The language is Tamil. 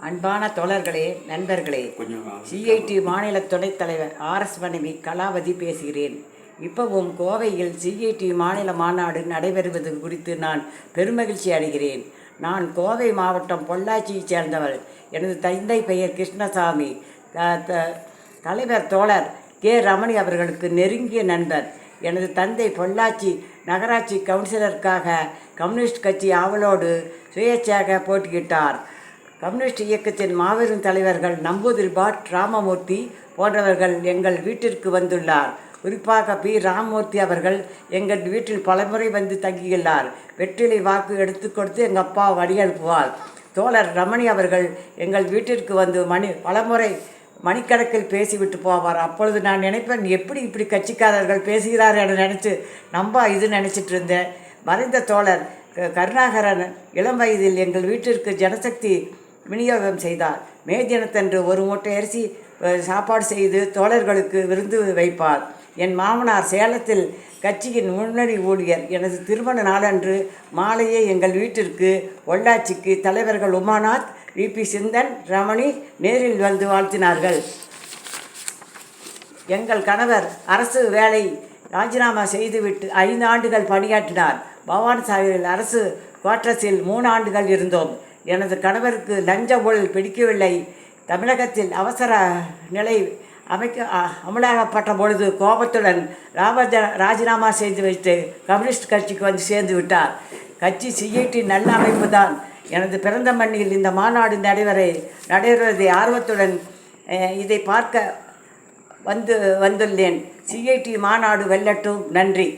அன்பான தோழர்களே நண்பர்களே சிஐடி மாநில துணைத் தலைவர் ஆர்எஸ் மனைவி கலாவதி பேசுகிறேன். இப்பவும் கோவையில் சிஐடி மாநில மாநாடு நடைபெறுவது குறித்து நான் பெருமகிழ்ச்சி அடைகிறேன். நான் கோவை மாவட்டம் பொள்ளாச்சியைச் சேர்ந்தவள். எனது தந்தை பெயர் கிருஷ்ணசாமி. தலைவர் தோழர் கே. ரமணி அவர்களுக்கு நெருங்கிய நண்பர். எனது தந்தை பொள்ளாச்சி நகராட்சி கவுன்சிலருக்காக கம்யூனிஸ்ட் கட்சி ஆவலோடு சுயேட்சையாக போட்டியிட்டார். கம்யூனிஸ்ட் இயக்கத்தின் மாபெரும் தலைவர்கள் நம்பூதிரி பாட் ராமமூர்த்தி போன்றவர்கள் எங்கள் வீட்டிற்கு வந்துள்ளார். குறிப்பாக பி. ராமமூர்த்தி அவர்கள் எங்கள் வீட்டில் பலமுறை வந்து தங்கியுள்ளார். வெற்றிலை வாக்கு எடுத்து கொடுத்து எங்கள் அப்பா வழி அனுப்புவார். தோழர் ரமணி அவர்கள் எங்கள் வீட்டிற்கு வந்து மணி பலமுறை மணிக்கணக்கில் பேசிவிட்டு போவார். அப்பொழுது நான் நினைப்பேன் எப்படி இப்படி கட்சிக்காரர்கள் பேசுகிறார் என நினச்சி நம்ப இது நினச்சிட்டு இருந்தேன். மறைந்த தோழர் க- கருணாகரன் இளம் வயதில் எங்கள் வீட்டிற்கு ஜனசக்தி விநியோகம் செய்தார். மே தினத்தன்று ஒரு மூட்டை அரிசி சாப்பாடு செய்து தோழர்களுக்கு விருந்து வைப்பார். என் மாமனார் சேலத்தில் கட்சியின் முன்னணி ஊழியர். எனது திருமண நாளன்று மாலையே எங்கள் வீட்டிற்கு பொள்ளாச்சிக்கு தலைவர்கள் உமாநாத் விபி சிந்தன் ரமணி நேரில் வந்து வாழ்த்தினார்கள். எங்கள் கணவர் அரசு வேலை ராஜினாமா செய்துவிட்டு ஐந்து ஆண்டுகள் பணியாற்றினார். பவானி சாகரில் அரசு குவார்ட்டர்ஸில் மூணு ஆண்டுகள் இருந்தோம். எனது கணவருக்கு லஞ்ச ஊழல் பிடிக்கவில்லை. தமிழகத்தில் அவசர நிலை அமைக்க அமலாகப்பட்ட பொழுது கோபத்துடன் ராமஜ ராஜினாமா செய்து வைத்து கம்யூனிஸ்ட் கட்சிக்கு வந்து சேர்ந்து விட்டார். கட்சி சிஐடி நல்ல அமைப்பு தான். எனது பிறந்த மண்ணில் இந்த மாநாடு நடைபெற நடைபெறுவதை ஆர்வத்துடன் இதை பார்க்க வந்து வந்துள்ளேன். சிஐடி மாநாடு வெல்லட்டும். நன்றி.